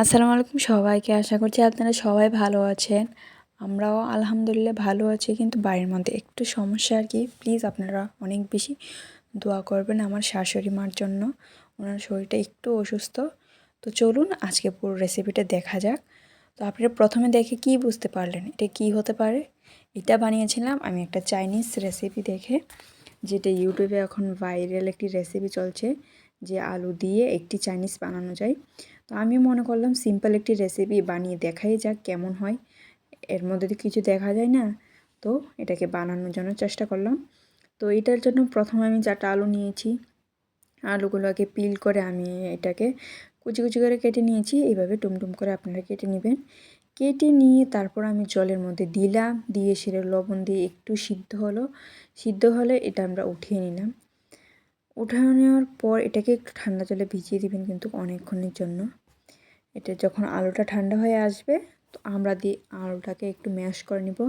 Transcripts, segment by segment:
আসসালামু আলাইকুম সবাইকে। আশা করছি আপনারা সবাই ভালো আছেন। আমরাও আলহামদুলিল্লাহ ভালো আছি, কিন্তু বাড়ির মধ্যে একটু সমস্যা আর কি। প্লিজ আপনারা অনেক বেশি দোয়া করবেন আমার শাশুড়ি মার জন্য। ওনার শরীরটা একটু অসুস্থ। তো চলুন আজকে পুরো রেসিপিটা দেখা যাক। তো আপনারা প্রথমে দেখে কি বুঝতে পারলেন? এটা কি হতে পারে? এটা বানিয়েছিলাম আমি একটা চাইনিজ রেসিপি দেখে, যেটা ইউটিউবে এখন ভাইরাল একটি রেসিপি চলছে। যে আলু দিয়ে একটি চাইনিজ বানানো যায়। তো আমি মনে করলাম সিম্পল একটি রেসিপি বানিয়ে দেখাই যাক কেমন হয়। এর মধ্যে তো কিছু দেখা যায় না। তো এটাকে বানানোর জন্য চেষ্টা করলাম। তো এটার জন্য প্রথমে আমি চারটা আলু নিয়েছি, আলুগুলোকে পিল করে আমি এটাকে কুচি কুচি করে কেটে নিয়েছি। এইভাবে টুমটুম করে আপনারা কেটে নেবেন। কেটে নিয়ে তারপর আমি জলের মধ্যে দিলাম, দিয়ে সেটা লবণ দিয়ে একটু সিদ্ধ হলো। সিদ্ধ হলে এটা আমরা উঠিয়ে নিলাম। উঠানো নেওয়ার পর এটাকে একটু ঠান্ডা জলে ভিজিয়ে দিবেন কিন্তু অনেকক্ষণের জন্য। এটা যখন আলুটা ঠান্ডা হয়ে আসবে, তো আমরা দিয়ে আলুটাকে একটু ম্যাশ করে নিব।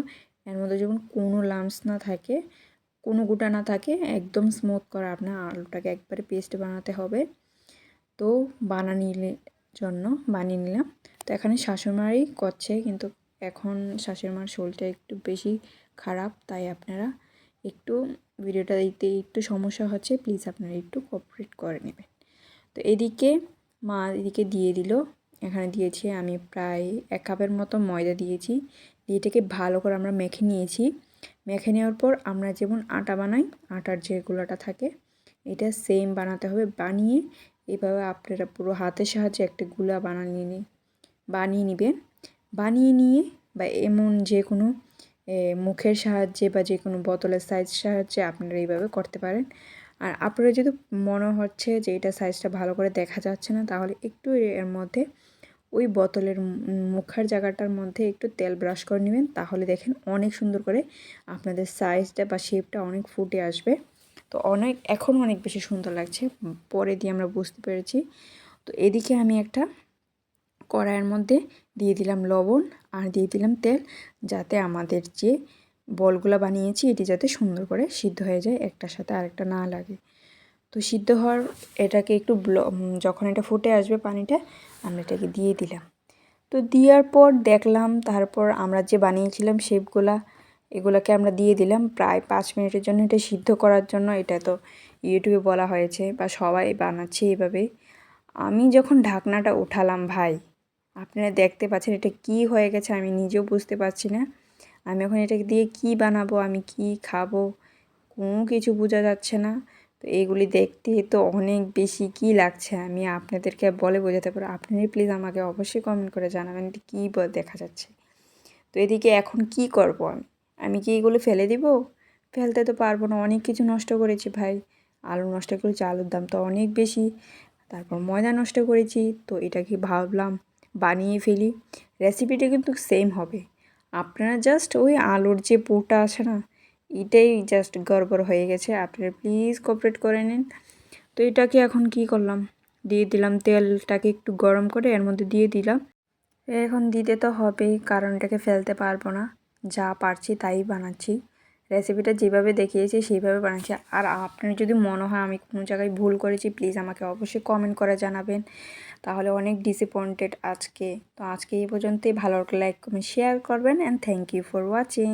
এর মধ্যে যখন কোনো লামস না থাকে, কোনো গোটা না থাকে, একদম স্মুথ করা আপনার আলুটাকে একবারে পেস্ট বানাতে হবে। তো বানানিলে জন্য, বানিয়ে নিলাম। তো এখানে শাশুড়মারই করছে, কিন্তু এখন শাশুড়মার শরীরটা একটু বেশি খারাপ, তাই আপনারা একটু ভিডিওটা দিতে একটু সমস্যা হচ্ছে প্লিজ আপনারা একটু কোঅপারেট করে নেবেন। তো এদিকে মা এদিকে দিয়ে দিল। এখানে দিয়েছি আমি প্রায় এক কাপের মতো ময়দা দিয়েছি। দিয়ে এটাকে ভালো করে আমরা মেখে নিয়েছি। মেখে নেওয়ার পর আমরা যেমন আটা বানাই, আটার যে গুলাটা থাকে, এটা সেম বানাতে হবে। বানিয়ে এভাবে আপনারা পুরো হাতের সাহায্যে একটা গুলা বানিয়ে নিয়ে বানিয়ে নেবেন। বানিয়ে নিয়ে বা এমন যে কোনো মুখের সাহায্যে বা যে কোনো বোতলের সাইজ সাহায্যে আপনারা এইভাবে করতে পারেন। আর আপনারা যদি মনে হচ্ছে যে এটা সাইজটা ভালো করে দেখা যাচ্ছে না, তাহলে একটু এর মধ্যে ওই বোতলের মুখার জায়গাটার মধ্যে একটু তেল ব্রাশ করে নেবেন, তাহলে দেখেন অনেক সুন্দর করে আপনাদের সাইজটা বা শেপটা অনেক ফুটে আসবে। তো অনেক, এখন অনেক বেশি সুন্দর লাগছে, পরে দিয়ে আমরা বুঝতে পেরেছি। তো এদিকে আমি একটা কড়াইয়ের মধ্যে দিয়ে দিলাম লবণ আর দিয়ে দিলাম তেল যাতে আমাদের যে বলগুলো বানিয়েছি, এটি যাতে সুন্দর করে সিদ্ধ হয়ে যায়, একটার সাথে আরেকটা না লাগে। তো সিদ্ধ হওয়ার এটাকে একটু যখন এটা ফুটে আসবে পানিটা, আমরা এটাকে দিয়ে দিলাম। তো দেওয়ার পর দেখলাম, তারপর আমরা যে বানিয়েছিলাম শেপগুলা, এগুলোকে আমরা দিয়ে দিলাম প্রায় পাঁচ মিনিটের জন্য এটা সিদ্ধ করার জন্য। এটা তো ইউটিউবে বলা হয়েছে বা সবাই বানাচ্ছে এভাবে। আমি যখন ঢাকনাটা উঠালাম ভাই আপনারা দেখতে পাচ্ছেন এটা কি হয়ে গেছে আমি নিজেও বুঝতে পারছি না। আমি এখন এটাকে দিয়ে কি বানাবো, আমি কি খাব, কোনো কিছু বোঝা যাচ্ছে না। তো এইগুলি দেখতে তো অনেক বেশি কি লাগছে আমি আপনাদেরকে বলে বোঝাতে পারব আপনারাই প্লিজ আমাকে অবশ্যই কমেন্ট করে জানাবেন এটা কী দেখা যাচ্ছে। তো এদিকে এখন কি করব আমি? আমি কি এগুলো ফেলে দিব? ফেলতে তো পারব না, অনেক কিছু নষ্ট করেছি ভাই। আলু নষ্ট করেছি, আলুর দাম তো অনেক বেশি। তারপর ময়দা নষ্ট করেছি, তো এটা কি ভাবলাম বানিয়ে ফেলি। রেসিপিটা কিন্তু সেম হবে। আপনারা জাস্ট ওই আলুর যে পুটা আছে না, এটাই জাস্ট গড়বড় হয়ে গেছে। আপনারা প্লিজ কোঅপারেট করে নিন। তো এটাকে এখন কি করলাম? দিয়ে দিলাম তেলটাকে একটু গরম করে, এর মধ্যে দিয়ে দিলাম। এখন দিতে তো হবেই, কারণ এটাকে ফেলতে পারব না। যা পারছি তাই বানাচ্ছি। রেসিপিটা যেভাবে দেখিয়েছি, সেইভাবে বানাচ্ছি। আর আপনার যদি মনে হয় আমি কোনো জায়গায় ভুল করেছি প্লিজ আমাকে অবশ্যই কমেন্ট করে জানাবেন। তাহলে অনেক ডিসঅ্যাপয়েন্টেড আজকে। তো আজকে এই পর্যন্তই। ভালো লাইক কমেন্ট শেয়ার করবেন। And thank you for watching